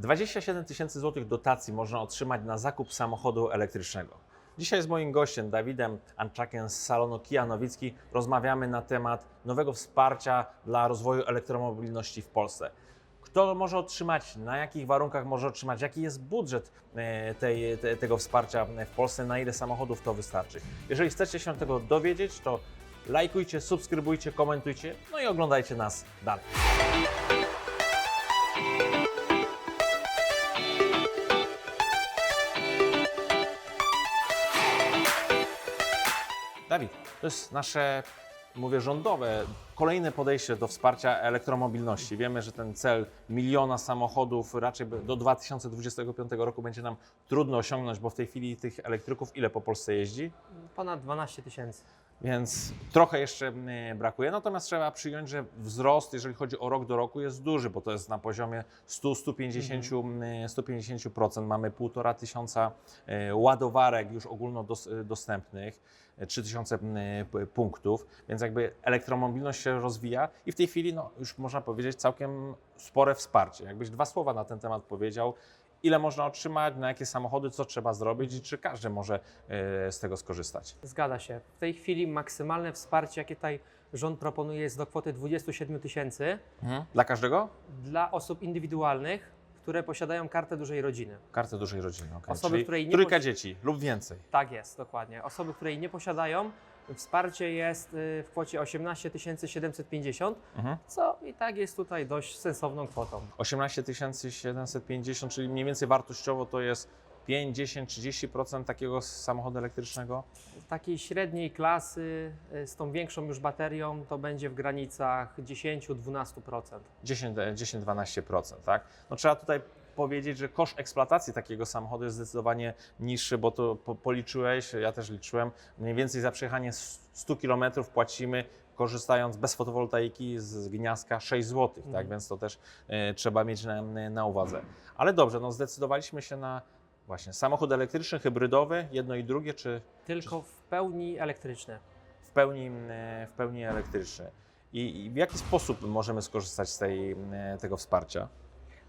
27 tysięcy złotych dotacji można otrzymać na zakup samochodu elektrycznego. Dzisiaj z moim gościem Dawidem Anczakiem z salonu Kia Nowicki rozmawiamy na temat nowego wsparcia dla rozwoju elektromobilności w Polsce. Kto może otrzymać, na jakich warunkach może otrzymać, jaki jest budżet e, tej, te, tego wsparcia w Polsce, na ile samochodów to wystarczy. Jeżeli chcecie się tego dowiedzieć, to lajkujcie, subskrybujcie, komentujcie, no i oglądajcie nas dalej. To jest nasze, mówię, rządowe, kolejne podejście do wsparcia elektromobilności. Wiemy, że ten cel miliona samochodów raczej do 2025 roku będzie nam trudno osiągnąć, bo w tej chwili tych elektryków ile po Polsce jeździ? Ponad 12 tysięcy. Więc trochę jeszcze mm, brakuje. Natomiast trzeba przyjąć, że wzrost, jeżeli chodzi o rok do roku, jest duży, bo to jest na poziomie 100-150%. mm, 150%. Mamy półtora tysiąca e, ładowarek już ogólnodostępnych, 3000 mm, punktów, więc jakby elektromobilność się rozwija i w tej chwili no, już można powiedzieć całkiem spore wsparcie. Jakbyś dwa słowa na ten temat powiedział, ile można otrzymać, na jakie samochody, co trzeba zrobić i czy każdy może e, z tego skorzystać. Zgadza się. W tej chwili maksymalne wsparcie, jakie tutaj rząd proponuje, jest do kwoty 27 tysięcy Dla każdego? dla osób indywidualnych, które posiadają kartę dużej rodziny. Kartę dużej rodziny. Okay. Osoby, Czyli której nie trójka posi- dzieci lub więcej. Tak jest, dokładnie. Osoby, które jej nie posiadają, wsparcie jest y, w kwocie 18 750, Mhm. co i tak jest tutaj dość sensowną kwotą. 18 750, czyli mniej więcej wartościowo to jest 5, 10, 30% takiego samochodu elektrycznego. Takiej średniej klasy y, z tą większą już baterią to będzie w granicach 10-12%. 10, 10-12%, tak? No trzeba tutaj powiedzieć, że koszt eksploatacji takiego samochodu jest zdecydowanie niższy, bo to po, policzyłeś, ja też liczyłem, mniej więcej za przejechanie 100 km płacimy korzystając bez fotowoltaiki z gniazda 6 zł, tak? Mhm. Więc to też e, trzeba mieć na, na uwadze. Ale dobrze, no zdecydowaliśmy się na właśnie samochód elektryczny, hybrydowy, jedno i drugie, czy Tylko w pełni elektryczne. w pełni, e, w pełni elektryczny? I, I w jaki sposób możemy skorzystać z tej, e, tego wsparcia?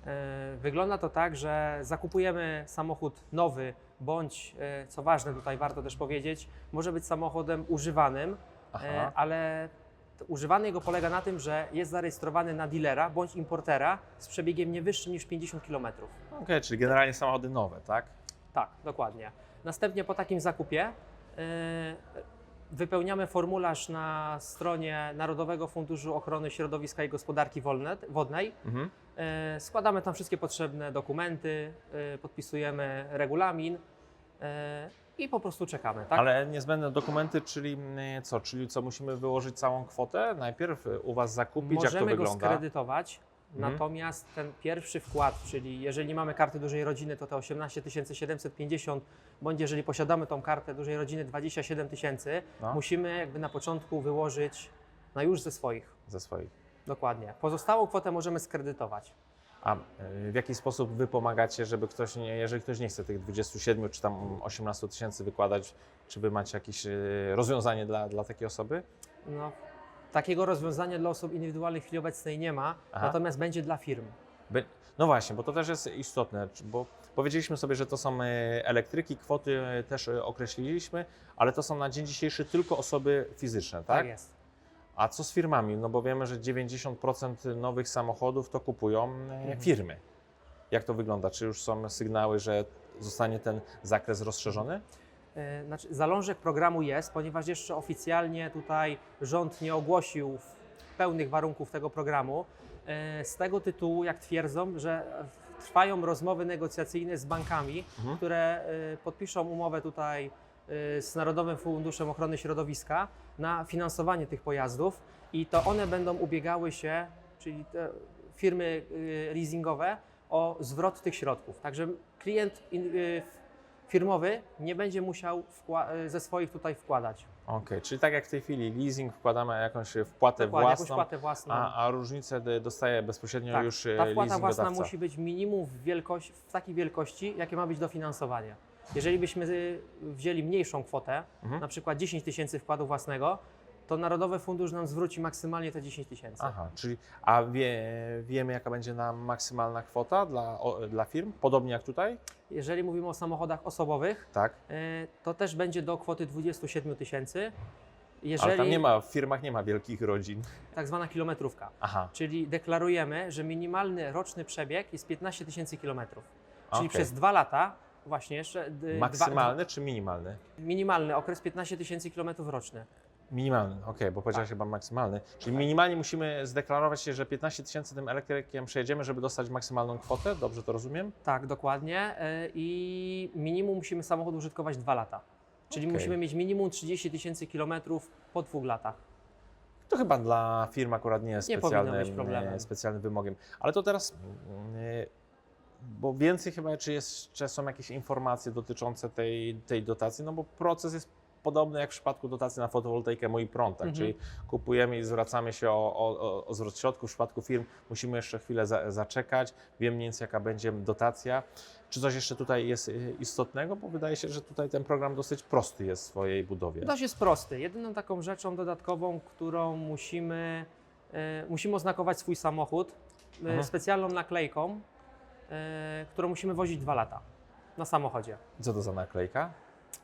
E, Wygląda to tak, że zakupujemy samochód nowy, bądź, e, co ważne tutaj warto też powiedzieć, może być samochodem używanym, Aha. e, ale t- używany jego polega na tym, że jest zarejestrowany na dealera bądź importera z przebiegiem nie wyższym niż 50 km. Okej, czyli generalnie samochody nowe, tak? Tak, dokładnie. Następnie po takim zakupie e, wypełniamy formularz na stronie Narodowego Funduszu Ochrony Środowiska i Gospodarki Wolne- Wodnej. Mhm. E, Składamy tam wszystkie potrzebne dokumenty, e, podpisujemy regulamin e, i po prostu czekamy. Tak? Ale niezbędne dokumenty, czyli mm, co? Czyli co, musimy wyłożyć całą kwotę? Najpierw u Was zakupić, jak to Możemy go wygląda? skredytować, Mhm. natomiast ten pierwszy wkład, czyli jeżeli mamy kartę dużej rodziny, to te 18 750, bądź jeżeli posiadamy tą kartę dużej rodziny 27 tysięcy, No. musimy jakby na początku wyłożyć na już ze swoich. Ze swoich. Dokładnie. Pozostałą kwotę możemy skredytować. A y, w jaki sposób Wy pomagacie, żeby ktoś, nie, jeżeli ktoś nie chce tych 27 czy tam 18 tysięcy wykładać, czy Wy macie jakieś y, rozwiązanie dla, dla takiej osoby? No, takiego rozwiązania dla osób indywidualnych w chwili obecnej nie ma, Aha. natomiast będzie dla firm. No właśnie, bo to też jest istotne, bo powiedzieliśmy sobie, że to są y, elektryki, kwoty też określiliśmy, ale to są na dzień dzisiejszy tylko osoby fizyczne, tak? jest. A co z firmami? No bo wiemy, że 90% nowych samochodów to kupują e, Mhm. firmy. Jak to wygląda? Czy już są sygnały, że zostanie ten zakres rozszerzony? E, Znaczy, zalążek programu jest, ponieważ jeszcze oficjalnie tutaj rząd nie ogłosił pełnych warunków tego programu. E, Z tego tytułu, jak twierdzą, że trwają rozmowy negocjacyjne z bankami, Mhm. które podpiszą umowę tutaj z Narodowym Funduszem Ochrony Środowiska na finansowanie tych pojazdów i to one będą ubiegały się, czyli te firmy e, leasingowe, o zwrot tych środków. Także klient e, firmowy nie będzie musiał e, ze swoich tutaj wkładać. Okej, czyli tak jak w tej chwili leasing wkładamy jakąś wpłatę Dokładnie, jakąś własną, wpłatę własną. a, a różnicę dostaje bezpośrednio Tak, już ta e, wpłata własna musi być minimum w, wielkości, w takiej wielkości, jakie ma być dofinansowanie. Jeżeli byśmy y, wzięli mniejszą kwotę, Mhm. na przykład 10 tysięcy wkładu własnego, to Narodowy Fundusz nam zwróci maksymalnie te 10 tysięcy. Aha, czyli a wie, wiemy jaka będzie nam maksymalna kwota dla, o, dla firm? Podobnie jak tutaj? Jeżeli mówimy o samochodach osobowych, Tak. e, to też będzie do kwoty 27 tysięcy. Ale Jeżeli tam nie ma, w firmach nie ma wielkich rodzin. tak zwana kilometrówka, Aha. czyli deklarujemy, że minimalny roczny przebieg jest 15 tysięcy kilometrów. Czyli Okej. przez dwa lata, właśnie jeszcze. d- Maksymalny czy minimalny? Dwa, minimalny okres 15 tysięcy kilometrów roczny. Minimalny, okej, bo powiedziałeś Tak. chyba maksymalny. Czyli minimalnie musimy zdeklarować się, że 15 tysięcy tym elektrykiem przejedziemy, żeby dostać maksymalną kwotę, dobrze to rozumiem? Tak, dokładnie. e, I minimum musimy samochód użytkować dwa lata. Czyli Okej. musimy mieć minimum 30 tysięcy kilometrów po dwóch latach. To chyba dla firm akurat nie jest Nie powinno specjalnym, być problemem. e, specjalnym wymogiem. Ale to teraz, mm, e, bo więcej chyba, czy jeszcze są jakieś informacje dotyczące tej, tej dotacji, no bo proces jest podobny jak w przypadku dotacji na fotowoltaikę Mój Prąd, tak? Mhm. czyli kupujemy i zwracamy się o, o, o- zwrot środków. W przypadku firm musimy jeszcze chwilę za, zaczekać, wiem mniej więcej jaka będzie dotacja. Czy coś jeszcze tutaj jest e, istotnego? Bo wydaje się, że tutaj ten program dosyć prosty jest w swojej budowie. Dość jest prosty. Jedyną taką rzeczą dodatkową, którą musimy, e, musimy oznakować swój samochód Mhm. specjalną naklejką, którą musimy wozić dwa lata na samochodzie. Co to za naklejka?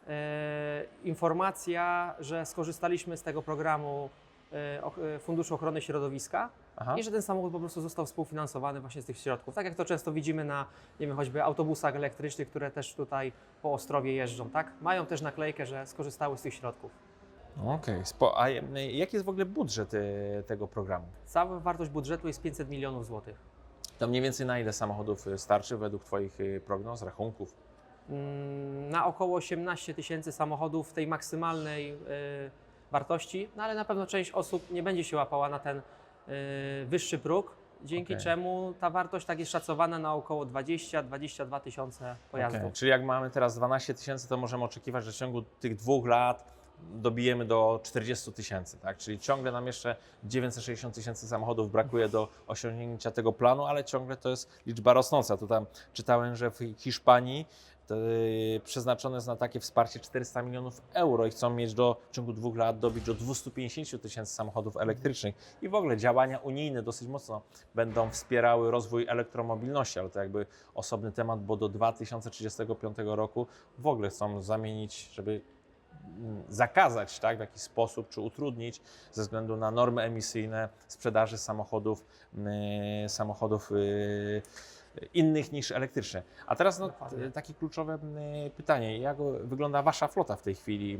E, informacja, że skorzystaliśmy z tego programu e, e, Funduszu Ochrony Środowiska Aha. i że ten samochód po prostu został współfinansowany właśnie z tych środków. Tak jak to często widzimy na, nie wiem, choćby autobusach elektrycznych, które też tutaj po Ostrowie jeżdżą, tak? Mają też naklejkę, że skorzystały z tych środków. Okej, spo- a e, jaki jest w ogóle budżet e, tego programu? Cała wartość budżetu jest 500 milionów złotych. To mniej więcej na ile samochodów e, starczy według Twoich e, prognoz, rachunków? Mm, Na około 18 tysięcy samochodów w tej maksymalnej y, wartości, no ale na pewno część osób nie będzie się łapała na ten y, wyższy próg, dzięki Okej. czemu ta wartość tak jest szacowana na około 20-22 tysiące pojazdów. Okej, Czyli jak mamy teraz 12 tysięcy, to możemy oczekiwać, że w ciągu tych dwóch lat dobijemy do 40 tysięcy, tak? Czyli ciągle nam jeszcze 960 tysięcy samochodów brakuje do osiągnięcia tego planu, ale ciągle to jest liczba rosnąca. Tu tam czytałem, że w Hiszpanii przeznaczone jest na takie wsparcie 400 milionów euro i chcą mieć do, w ciągu dwóch lat dobić do 250 tysięcy samochodów elektrycznych. I w ogóle działania unijne dosyć mocno będą wspierały rozwój elektromobilności, ale to jakby osobny temat, bo do 2035 roku w ogóle chcą zamienić, żeby zakazać tak, w jakiś sposób, czy utrudnić ze względu na normy emisyjne sprzedaży samochodów, yy, samochodów yy, innych niż elektryczne. A teraz no, takie kluczowe pytanie, jak wygląda Wasza flota w tej chwili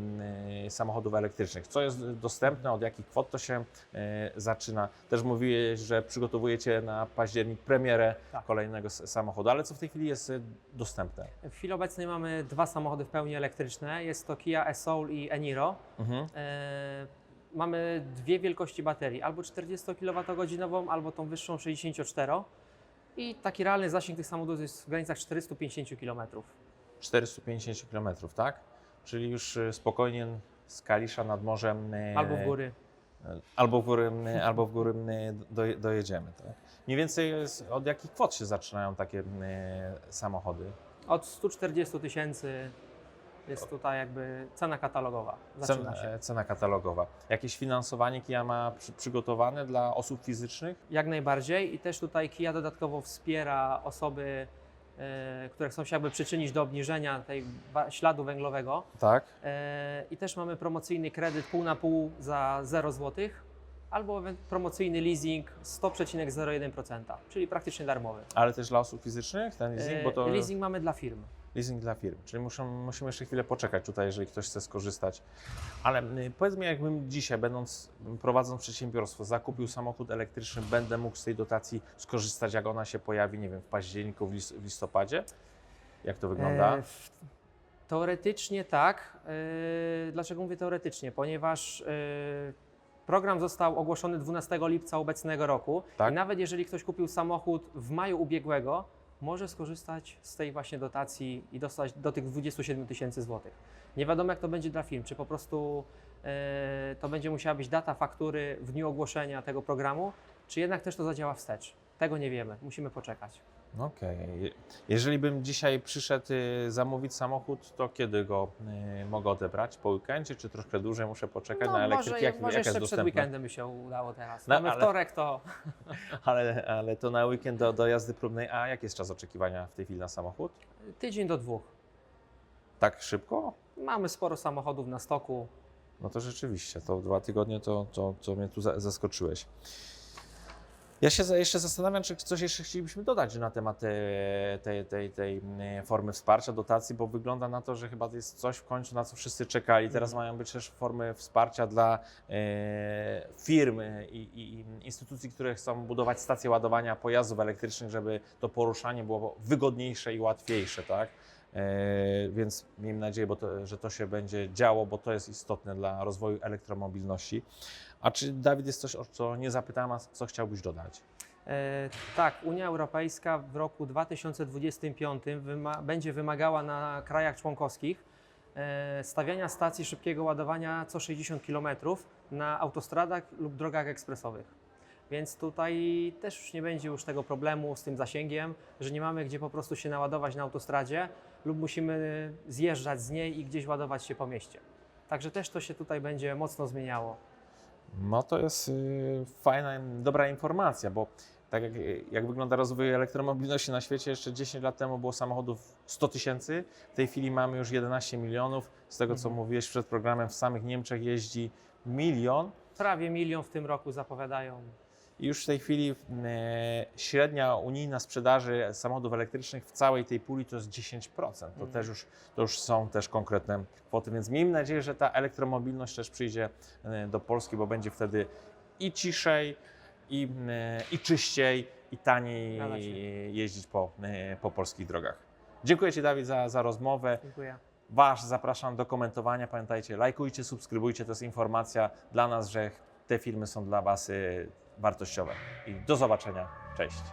samochodów elektrycznych? Co jest dostępne, od jakich kwot to się yy, zaczyna? Też mówiłeś, że przygotowujecie na październik premierę Tak. kolejnego samochodu, ale co w tej chwili jest yy, dostępne? W chwili obecnej mamy dwa samochody w pełni elektryczne. Jest to Kia e-Soul i Eniro. Mhm. E, mamy dwie wielkości baterii, albo 40 kWh, albo tą wyższą 64 i taki realny zasięg tych samochodów jest w granicach 450 km. 450 km, tak? Czyli już y, spokojnie z Kalisza nad morzem. y, Albo w góry. y, Albo w góry, albo w góry doje- dojedziemy. Tak? Mniej więcej od jakich kwot się zaczynają takie samochody? Od 140 tysięcy jest tutaj jakby cena katalogowa. Zaczyna Cena, się. e, cena katalogowa. Jakieś finansowanie Kia ma przy, przygotowane dla osób fizycznych? Jak najbardziej i też tutaj Kia dodatkowo wspiera osoby, e, które chcą się jakby przyczynić do obniżenia tej wa- śladu węglowego. Tak. E, I też mamy promocyjny kredyt pół na pół za 0 zł albo ewen- promocyjny leasing 100,01%, czyli praktycznie darmowy. Ale też dla osób fizycznych ten leasing? Bo to E, Leasing mamy dla firm. Leasing dla firm, czyli muszą, musimy jeszcze chwilę poczekać tutaj, jeżeli ktoś chce skorzystać. Ale y, powiedz mi, jakbym dzisiaj, będąc, prowadząc przedsiębiorstwo, zakupił samochód elektryczny, będę mógł z tej dotacji skorzystać, jak ona się pojawi, nie wiem, w październiku, w, lis- w listopadzie? Jak to wygląda? E, Teoretycznie tak. E, Dlaczego mówię teoretycznie? Ponieważ e, program został ogłoszony 12 lipca obecnego roku Tak. i nawet jeżeli ktoś kupił samochód w maju ubiegłego, może skorzystać z tej właśnie dotacji i dostać do tych 27 tysięcy złotych. Nie wiadomo jak to będzie dla firm, czy po prostu e, to będzie musiała być data faktury w dniu ogłoszenia tego programu, czy jednak też to zadziała wstecz. Tego nie wiemy, musimy poczekać. Okej. Jeżeli bym dzisiaj przyszedł y, zamówić samochód, to kiedy go y, mogę odebrać? Po weekendzie, czy troszkę dłużej muszę poczekać na elektryki? No, może, Jak, może jaka jeszcze jest przed dostępna? weekendem by się udało teraz. No, Mamy ale- wtorek, to Ale, ale to na weekend do, do jazdy próbnej. A jaki jest czas oczekiwania w tej chwili na samochód? tydzień do dwóch. Tak szybko? Mamy sporo samochodów na stoku. No to rzeczywiście, to dwa tygodnie to, to, to mnie tu za- zaskoczyłeś. Ja się jeszcze zastanawiam, czy coś jeszcze chcielibyśmy dodać na temat tej, tej, tej, tej mm, formy wsparcia, dotacji, bo wygląda na to, że chyba to jest coś w końcu, na co wszyscy czekali. Teraz Mhm. mają być też formy wsparcia dla e, firm i, i i instytucji, które chcą budować stacje ładowania pojazdów elektrycznych, żeby to poruszanie było wygodniejsze i łatwiejsze, tak? E, Więc miejmy nadzieję, to, że to się będzie działo, bo to jest istotne dla rozwoju elektromobilności. A czy Dawid jest coś, o co nie zapytałem, a co chciałbyś dodać? E, tak, Unia Europejska w roku 2025 wyma- będzie wymagała na krajach członkowskich e, stawiania stacji szybkiego ładowania co 60 km na autostradach lub drogach ekspresowych. Więc tutaj też już nie będzie już tego problemu z tym zasięgiem, że nie mamy gdzie po prostu się naładować na autostradzie lub musimy zjeżdżać z niej i gdzieś ładować się po mieście. Także też to się tutaj będzie mocno zmieniało. No to jest y, fajna, dobra informacja, bo tak jak, jak wygląda rozwój elektromobilności na świecie, jeszcze 10 lat temu było samochodów 100 tysięcy, w tej chwili mamy już 11 milionów. Z tego co Mhm. mówiłeś przed programem, w samych Niemczech jeździ milion. Prawie milion w tym roku zapowiadają. I już w tej chwili e, średnia unijna sprzedaży samochodów elektrycznych w całej tej puli to jest 10%. To, Mhm. też już, to już są też konkretne kwoty, więc miejmy nadzieję, że ta elektromobilność też przyjdzie e, do Polski, bo będzie wtedy i ciszej, i, e, i czyściej, i taniej jeździć po, po polskich drogach. Dziękuję Ci Dawid za, za rozmowę. Dziękuję. Was zapraszam do komentowania. Pamiętajcie, lajkujcie, subskrybujcie. To jest informacja dla nas, że te filmy są dla Was wartościowe. I do zobaczenia. Cześć.